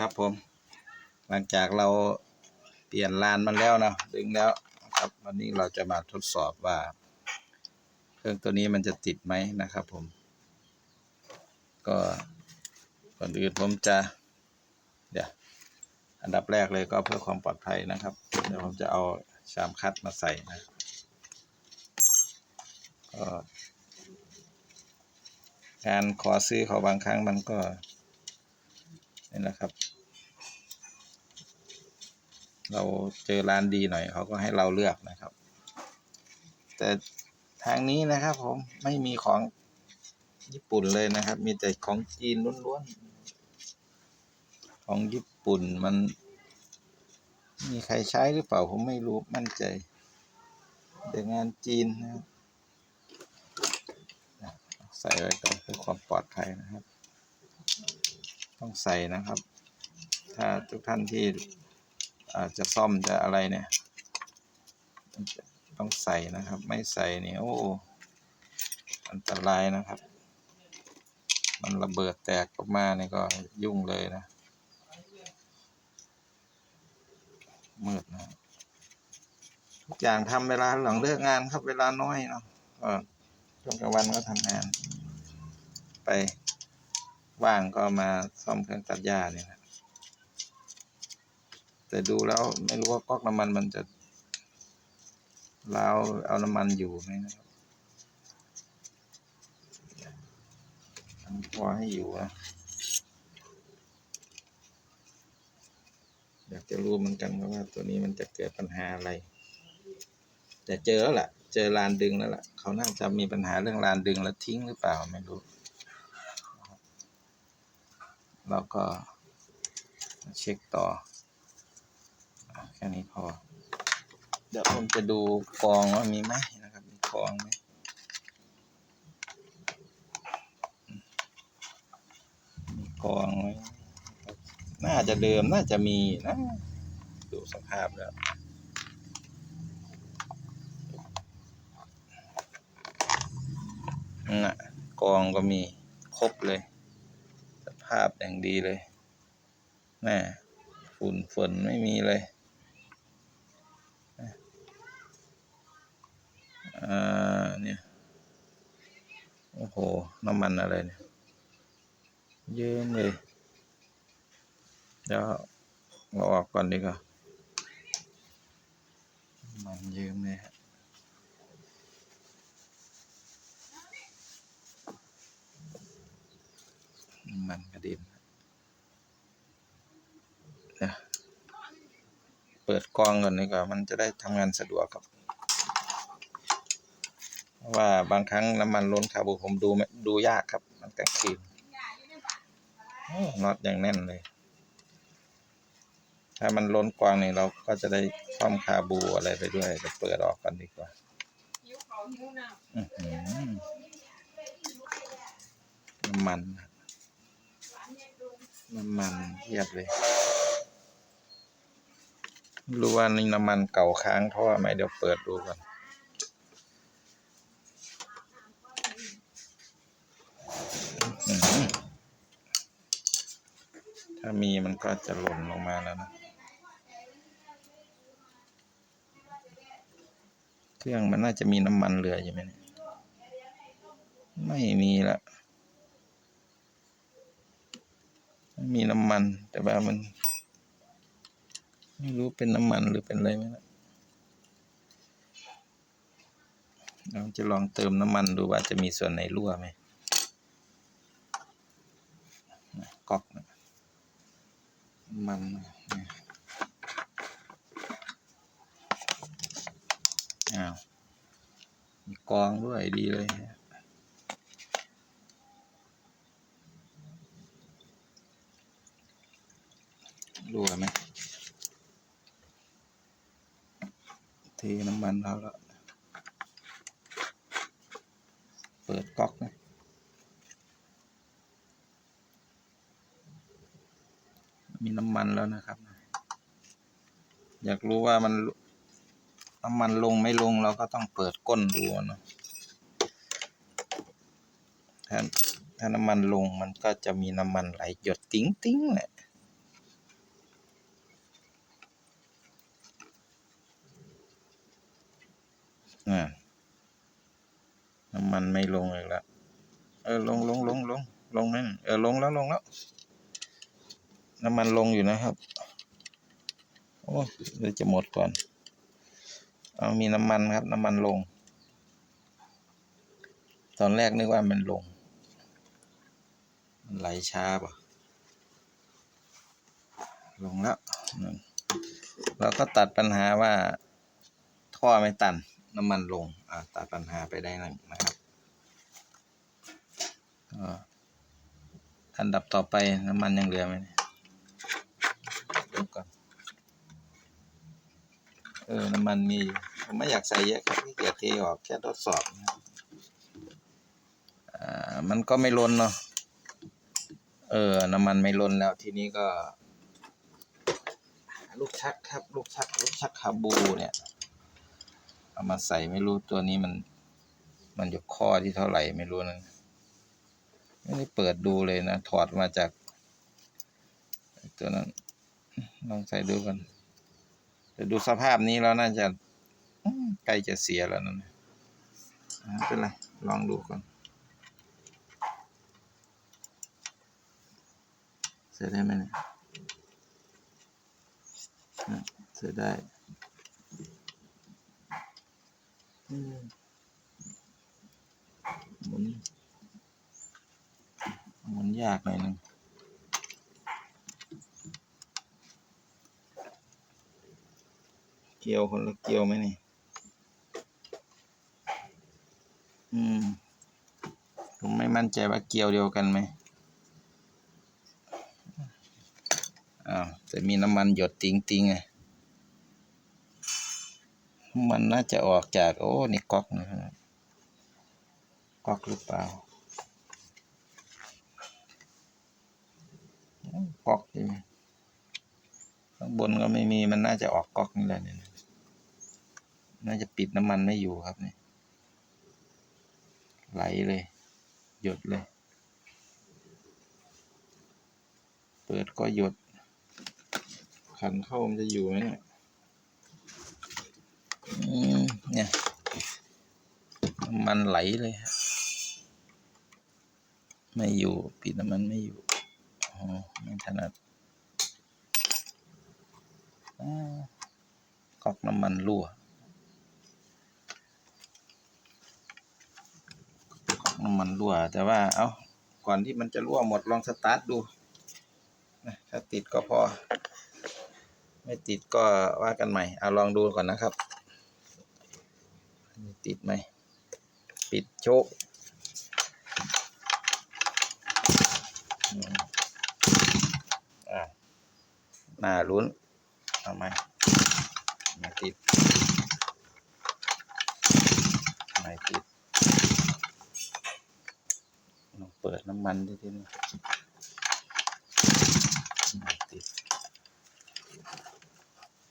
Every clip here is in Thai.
ครับผม หลังจากเราเปลี่ยนลานมันแล้วนะดึงแล้วครับวันนี้เราจะมาทดสอบว่า เครื่องตัวนี้มันจะติดไหมนะครับผม ก็ก่อนอื่นผมจะเดี๋ยวอันดับแรกเลยก็เพื่อความปลอดภัยนะครับ เดี๋ยวผมจะเอาชามคัดมาใส่นะก็การขอซื้อเขาบางครั้งมันก็นี่นะครับ เราเจอร้านดีหน่อยเขาก็ให้เราเลือกนะครับ แต่ทางนี้นะครับผมไม่มีของญี่ปุ่นเลยนะครับ มีแต่ของจีนล้วนๆของญี่ปุ่นมัน มีใครใช้หรือเปล่าผมไม่รู้มั่นใจ แต่งานจีนนะครับใส่ไว้ก่อนเพื่อความปลอดภัยนะครับ ต้องใส่นะครับ ถ้าทุกท่านที่ จจะซ่อมจะอะไรเนี่ย ต้องใส่นะครับ ไม่ใส่นี่โอ้อันตรายนะครับ มันระเบิดแตกออกมานี่ก็ยุ่งเลยนะ มืดนะทุกอย่างทำเวลาหลังเลิกงานครับ เวลาน้อยเนาะก็ช่วงกลางวันก็ทำงาน ไปว่างก็มาซ่อมเครื่องตัดหญ้าเนี่ย แต่ดูแล้วไม่รู้ว่าก๊อกน้ำมันมันจะล้าวเอาน้ำมันอยู่ไหมนะครับมันพอให้อยู่นะอยากจะรู้เหมือนกันว่าตัวนี้มันจะเกิดปัญหาอะไร แต่เจอแล้วล่ะ เจอลานดึงแล้วล่ะ เขาน่าจะมีปัญหาเรื่องลานดึงแล้วทิ้งหรือเปล่าไม่รู้เราก็เช็คต่อ ค่นี้พอ เดี๋ยวผมจะดูกองว่ามีไหมนะครับ มีกองไหมมีกองไหมน่าจะเดิมน่าจะมีนะ ดูสภาพแล้วน่ะกองก็มีครบเลย สภาพอย่างดีเลยแน่ฝุ่นฝนไม่มีเลยอ่าเนี่ย โอ้โห น้ำมันอะไรเนี่ย เยิ้มเลยเดี๋ยวเราออกก่อนดีกว่ามันเยิ้มเลยฮะมันกระเด็นเดี๋ยวเปิดกล้องก่อนดีกว่า มันจะได้ทำงานสะดวกครับ ว่าบางครั้งน้ำมันล้นคาบูผมดูไม่ดูยากครับ มันกลางคืนโอ้น็อตอย่างแน่นเลย ถ้ามันล้นกวางนี่เราก็จะได้ซ่อมคาบูอะไรไปด้วยจะเปิดออกกันดีกว่าหิวเขาหิวน้อื้อหือน้ำมัน น้ำมันเทียบเลยไม่รู้ว่านี่น้ำมันเก่าค้างท่อไหมเดี๋ยวเปิดดูก่อนอื้อหือ ถ้ามีมันก็จะหล่นลงมาแล้วนะ เครื่องมันน่าจะมีน้ำมันเหลืออยู่ไหมเนี่ยไม่มีละไม่มีน้ำมัน แต่ว่ามัน ไม่รู้เป็นน้ำมันหรือเป็นอะไรไหมนะเราจะลองเติมน้ำมันดูว่าจะมีส่วนไหนรั่วไหมก๊อกนะ มันอ้าวมีกองด้วยดีเลยฮะรั่วไหมเทน้ำมันแล้วแล้วเปิดก๊อก มีน้ำมันแล้วนะครับ อยากรู้ว่ามันน้ำมันลงไม่ลงเราก็ต้องเปิดก้นดูนะถ้าถ้าน้ำมันลงมันก็จะมีน้ำมันไหลหยดติ้งติ้งแหละน้ำมันไม่ลงอีกแล้วเออลงลงลงลงลงนั่นเออลงแล้วลงแล้ว น้ำมันลงอยู่นะครับ โอ้เดี๋ยวจะหมดก่อน เอามีน้ำมันครับ น้ำมันลง ตอนแรกนึกว่ามันลง มันไหลช้าป่ะ ลงแล้วเราก็ตัดปัญหาว่า ท่อไม่ตัน น้ำมันลง อ่า ตัดปัญหาไปได้หนึ่งนะครับอันดับต่อไปน้ำมันยังเหลือไหม ดูก่อนเออน้ำมันมีผมไม่อยากใส่เยอะครับขี้เกียจเทออกแค่ทดสอบนะครับอ่ามันก็ไม่ล้นเนาะเออน้ำมันไม่ล้นแล้วทีนี้ก็ลูกชักครับ ลูกชักลูกชักคาบูเนี่ยเอามาใส่ไม่รู้ตัวนี้มัน มันอยู่ข้อที่เท่าไหร่ไม่รู้นะไม่ได้เปิดดูเลยนะ ถอดมาจาก ตัวนั้น ลองใส่ดูกันแต่ดูสภาพนี้แล้วน่าจะใกล้จะเสียแล้วนะอ่าไม่เป็นไร ลองดูก่อนใส่ได้ไหมเนี่ยอะใส่ได้มหมุนหมุนยากหน่อยนึง เกียวคนละเกียวไหมนี่อืมผมไม่มั่นใจว่าเกียวเดียวกันไหมอ้าวแต่มีน้ำมันหยดติงติงไงมันน่าจะออกจาก โอ้ นี่ก๊อกนะครับก๊อกหรือเปล่าก๊อกใช่ไหมข้างบนก็ไม่มีมันน่าจะออกก๊อกนี่แหละเนี่ย น่าจะปิดน้ำมันไม่อยู่ครับเนี่ยไหลเลย หยดเลย เปิดก็หยด ขันเข้ามันจะอยู่ไหมเนี่ยอืมเนี่ยน้ำมันไหลเลยฮะไม่อยู่ปิดน้ำมันไม่อยู่อ๋อไม่ถนัดอ่าก๊อกน้ำมันรั่ว น้ำ มันรั่ว แต่ว่าเอาก่อนที่มันจะรั่วหมดลองสตาร์ทดูนะถ้าติดก็พอ ไม่ติดก็ว่ากันใหม่เอาลองดูก่อนนะครับ ติดไหมปิดโชคอืมอ่าหน้าลุ้นเอาไหมไม่ติดไม่ติด ลองเปิด น้ำมันดูทีนี้ไม่ติด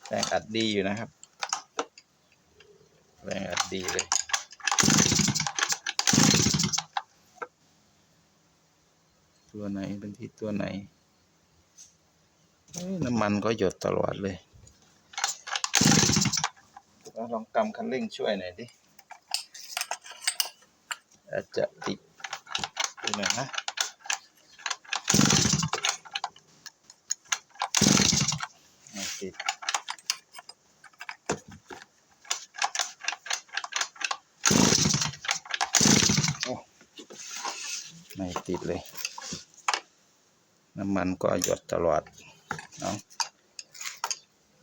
แรงอัดดีอยู่นะครับ แรงอัดดีเลยตัวไหนเป็นที่ตัวไหนน้ำมันก็หยดตลอดเลยลองกำคันเร่งช่วยหน่อยดิอาจจะติด หน่อยนะไม่ติดโอ้ไม่ติดเลย น้ำมันก็หยดตลอดเอา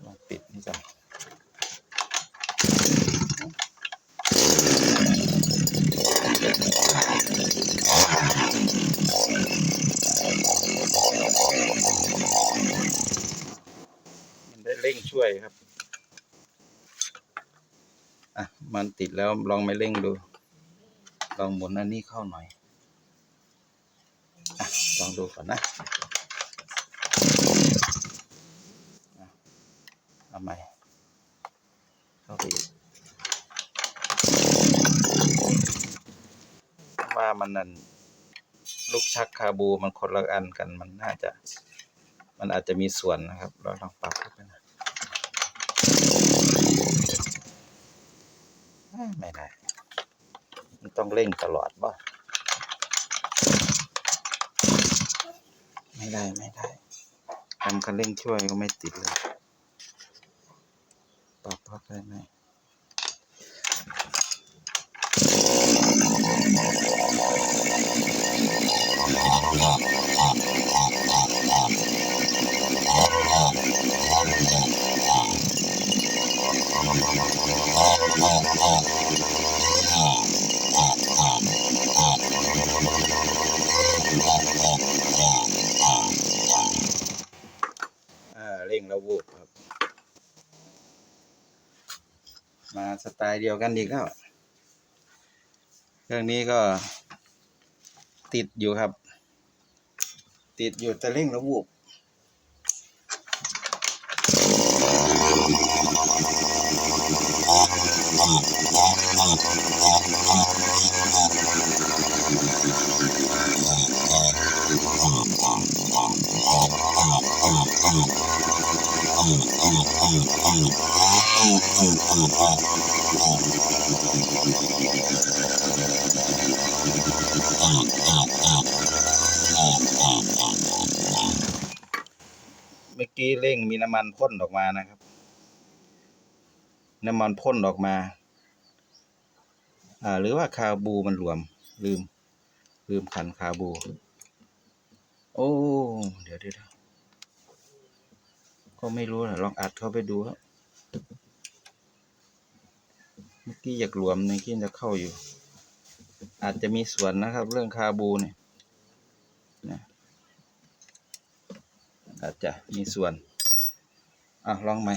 ลองปิดนี่ก่อนมันได้เร่งช่วยครับ อะ มันติดแล้วลองไม่เร่งดู ลองหมุนอันนี้เข้าหน่อยอะลองดูก่อนนะเอาใหม่เข้าไปว่ามันนั่นลูกชักคาบูมันคนละอันกันมันน่าจะ มันอาจจะมีส่วนนะครับ เราลองปรับเข้าไปนะ ไม่ได้ มันต้องเร่งตลอดบ่ไม่ได้ไม่ได้ทำคันเร่งช่วยก็ไม่ติดเลย ปรับพักได้ไหม อ่าเร่งระวูบครับ มา สไตล์เดียวกันอีกแล้ว เครื่องนี้ก็ติดอยู่ครับ ติดอยู่แต่เร่งระวูบ เมื่อกี้เร่งมีน้ำมันพ่นออกมานะครับ น้ำมันพ่นออกมา อ่า หรือว่าคาบูมันหลวม ลืม ลืมขันคาบู โอ้ เดี๋ยวเดี๋ยวก็ไม่รู้นะลองอัดเข้าไปดูครับ มื่อกี้อยากหลวมในกี้จะเข้าอยู่ อาจจะมีส่วนนะครับ เรื่องคาบูเนี่ยนะอาจจะมีส่วนอะลองใหม่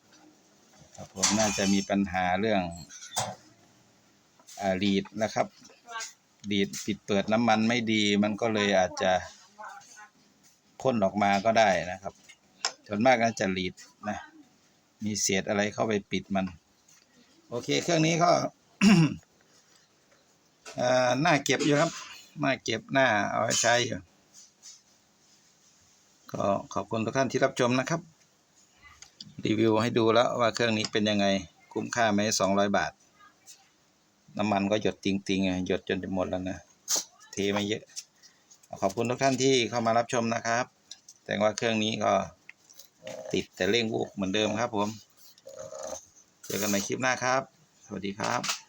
ครับผมน่าจะมีปัญหาเรื่องอลีดนะครับลีดปิดเปิดน้ำมันไม่ดีมันก็เลยอาจจะพ่นออกมาก็ได้นะครับส่วนมากน่าจะลีดนะ มีเศษอะไรเข้าไปปิดมัน โอเค เครื่องนี้ก็หน้าเก็บอยู่ครับหน้าเก็บหน้าเอาไว้ใช้อยู่ก็ขอบคุณทุกท่านที่รับชมนะครับ รีวิวให้ดูแล้วว่าเครื่องนี้เป็นยังไง คุ้มค่าไหมสองร้อยบาท น้ำมันก็หยดจริงๆอะหยดจนจะหมดแล้วนะเทไม่เยอะ ขอบคุณทุกท่านที่เข้ามารับชมนะครับ แต่ว่าเครื่องนี้ก็ติดแต่เร่งวูบเหมือนเดิมครับผม เจอกันใหม่คลิปหน้าครับ สวัสดีครับ